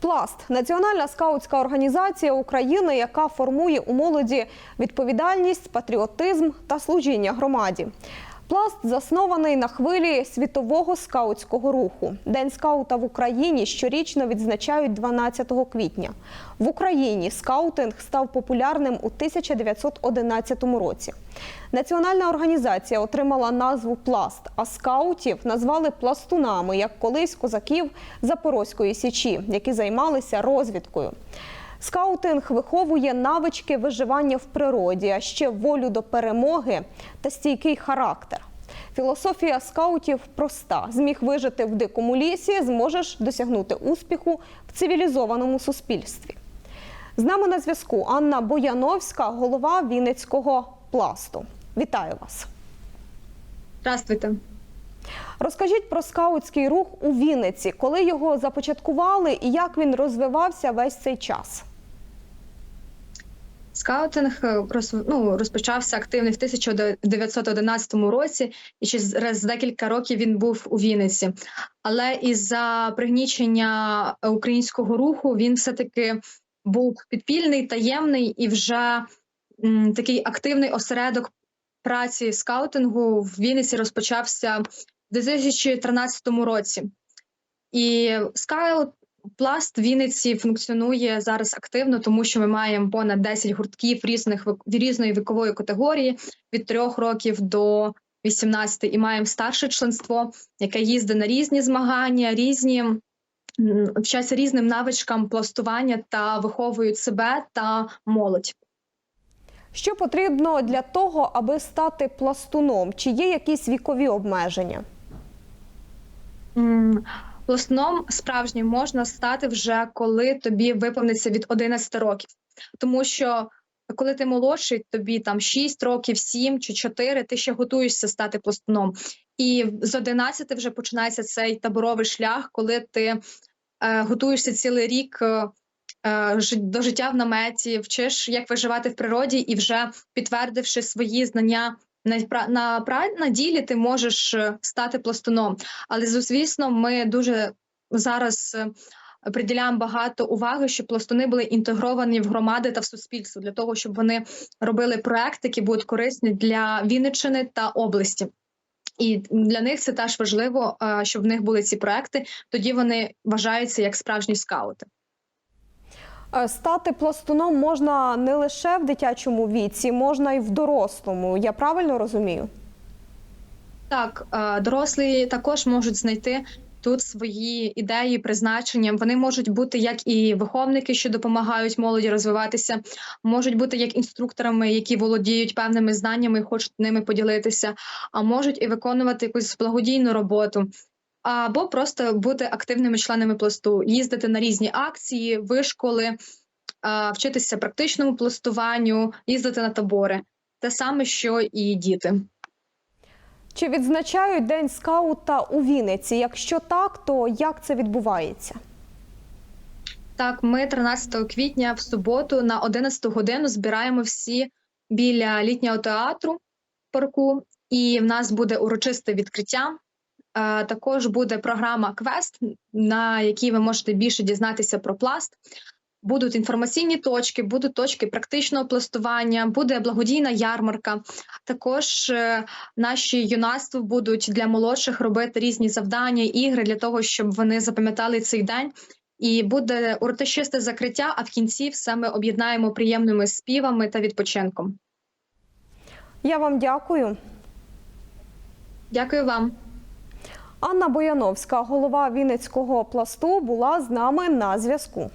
Пласт національна скаутська організація України, яка формує у молоді відповідальність, патріотизм та служіння громаді. Пласт заснований на хвилі світового скаутського руху. День скаута в Україні щорічно відзначають 12 квітня. В Україні скаутинг став популярним у 1911 році. Національна організація отримала назву Пласт, а скаутів назвали пластунами, як колись козаків Запорозької січі, які займалися розвідкою. Скаутинг виховує навички виживання в природі, а ще волю до перемоги та стійкий характер. Філософія скаутів проста: зміг вижити в дикому лісі, зможеш досягнути успіху в цивілізованому суспільстві. З нами на зв'язку Анна Бояновська, голова Вінницького пласту. Вітаю вас! Здравствуйте. Розкажіть про скаутський рух у Вінниці, коли його започаткували і як він розвивався весь цей час. Скаутинг е, ну, розпочався активний в 1911 році, і через декілька років він був у Вінниці. Але із-за пригнічення українського руху він все-таки був підпільний, таємний і вже м, такий активний осередок праці скаутингу в Вінниці розпочався в 2013 році. І скаут Пласт в Вінниці функціонує зараз активно, тому що ми маємо понад 10 гуртків різних різної вікової категорії від 3 років до 18, і маємо старше членство, яке їздить на різні змагання, різні вчаться різним навичкам пластування та виховують себе та молодь. Що потрібно для того, аби стати пластуном? Чи є якісь вікові обмеження? М, Пластуном справжнім можна стати вже коли тобі виповниться від 11 років, тому що коли ти молодший, тобі там 6 років, 7 чи 4, ти ще готуєшся стати пластуном. І з 11 вже починається цей таборовий шлях, коли ти е, готуєшся цілий рік е, е, до життя в наметі, вчиш, як виживати в природі, і вже підтвердивши свої знання на, на, на ділі, ти можеш е, стати пластуном. Але звісно, ми дуже зараз е, приділяємо багато уваги, щоб пластуни були інтегровані в громади та в суспільство для того, щоб вони робили проекти, які будуть корисні для Вінниччини та області. І для них це теж важливо, е, щоб в них були ці проекти. Тоді вони вважаються як справжні скаути. Е, Стати пластуном можна не лише в дитячому віці, можна і в дорослому. Я правильно розумію? Так, е, дорослі також можуть знайти тут свої ідеї, призначення. Вони можуть бути як і виховники, що допомагають молоді розвиватися, можуть бути як інструкторами, які володіють певними знаннями і хочуть ними поділитися, а можуть і виконувати якусь благодійну роботу. Або просто бути активними членами пласту, їздити на різні акції, вишколи, вчитися практичному пластуванню, їздити на табори. Те саме, що і діти. Чи відзначають День скаута у Вінниці? Якщо так, то як це відбувається? Так, ми 13 квітня в суботу на 11 годину збираємо всі біля літнього театру парку, і в нас буде урочисте відкриття. Е, Також буде програма Квест, на якій ви можете більше дізнатися про пласт. Будуть інформаційні точки, будуть точки практичного пластування, буде благодійна ярмарка. Також е, наші юнацтва будуть для молодших робити різні завдання, ігри для того, щоб вони запам'ятали цей день. І буде урочисте закриття, а в кінці все ми об'єднаємо приємними співами та відпочинком. Я вам дякую. Дякую вам. Анна Бояновська, голова Вінницького пласту, була з нами на зв'язку.